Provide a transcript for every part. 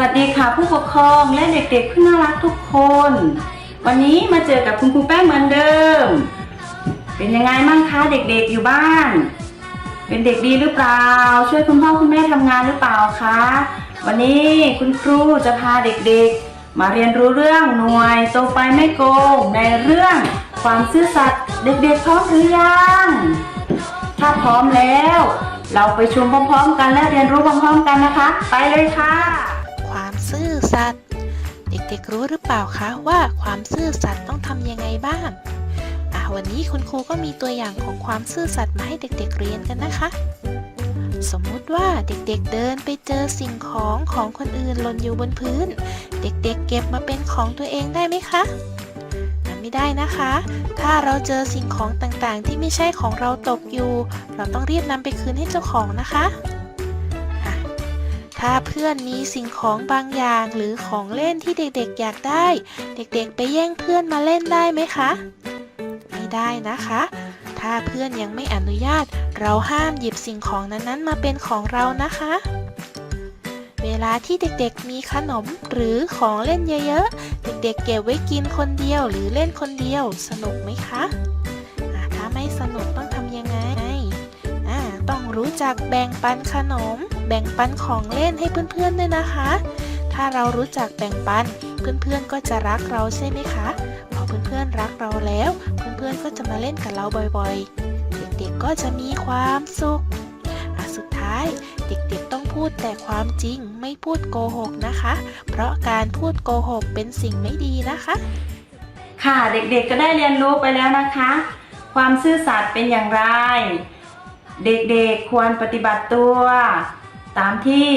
วัสดีค่ะผู้ปกครองและเด็กๆผู้น่ารักทุกคน วันนี้มาเจอกับคุณครูแป้งเหมือนเดิม เป็นยังไงมั่งคะเด็กๆอยู่บ้าน เป็นเด็กดีหรือเปล่า ช่วยคุณพ่อคุณแม่ทำงานหรือเปล่าคะวันนี้คุณครูจะพาเด็กๆ มาเรียนรู้เรื่องหน่วยโตไปไม่โกงในเรื่องความซื่อสัตย์เด็กๆพร้อมหรือยังถ้าพร้อมแล้วเราไปชมพร้อมๆ กันและเรียนรู้พร้อมๆ กันนะคะ ไปเลยค่ะ ซื่อสัตย์เด็กๆรู้หรือเปล่าคะว่าความซื่อสัตย์ต้องทำยังไงบ้างอะวันนี้คุณครูก็มีตัวอย่างของความซื่อสัตย์มาให้เด็กๆเรียนกันนะคะ สมมุติว่าเด็กๆเดินไปเจอสิ่งของของคนอื่นหล่นอยู่บนพื้น เด็กๆเก็บมาเป็นของตัวเองได้ไหมคะไม่ได้นะคะ ถ้าเราเจอสิ่งของต่างๆ ที่ไม่ใช่ของเราตกอยู่ เราต้องรีบนำไปคืนให้เจ้าของนะคะ ถ้าเพื่อนมีสิ่งของบางอย่างหรือของเล่นที่เด็กๆอยากได้ เด็กๆ ไปแย่งเพื่อนมาเล่นได้ไหมคะ ไม่ได้นะคะ ถ้าเพื่อนยังไม่อนุญาต เราห้ามหยิบสิ่งของนั้นๆ มาเป็นของเรานะคะ เวลาที่เด็กๆมีขนมหรือของเล่นเยอะๆ เด็กๆเก็บไว้กินคนเดียวหรือเล่นคนเดียว สนุกไหมคะะถ้าไม่สนุก รู้จักแบ่งปันขนม แบ่งปันของเล่นให้เพื่อนๆด้วยนะคะ ถ้าเรารู้จักแบ่งปัน เพื่อนๆก็จะรักเราใช่ไหมคะพอเพื่อนๆรักเราแล้ว เพื่อนๆก็จะมาเล่นกับเราบ่อยๆ เด็กๆก็จะมีความสุขสุดท้าย เด็กๆต้องพูดแต่ความจริงไม่พูดโกหกนะคะ เพราะการพูดโกหกเป็นสิ่งไม่ดีนะคะ ค่ะเด็กๆก็ได้เรียนรู้ไปแล้วนะคะ ความซื่อสัตย์เป็นอย่างไร เด็กๆควรปฏิบัติตัว ตามที่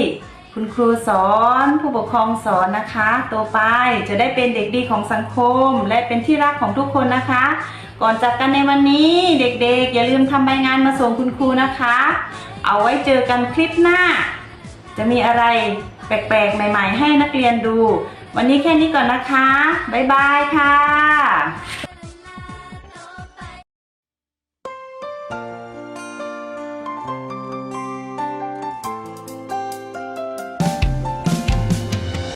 คุณครูสอนผู้ปกครองสอนนะคะตัวไปจะได้เป็นเด็กดีของสังคม และเป็นที่รักของทุกคนนะคะ ก่อนจากกันในวันนี้เด็กๆ อย่าลืมทำใบงานมาส่งคุณครูนะคะ เอาไว้เจอกันคลิปหน้า จะมีอะไรแปลกๆ ใหม่ ๆ ให้นักเรียนดู วันนี้แค่นี้ก่อนนะคะ บ๊ายบายค่ะ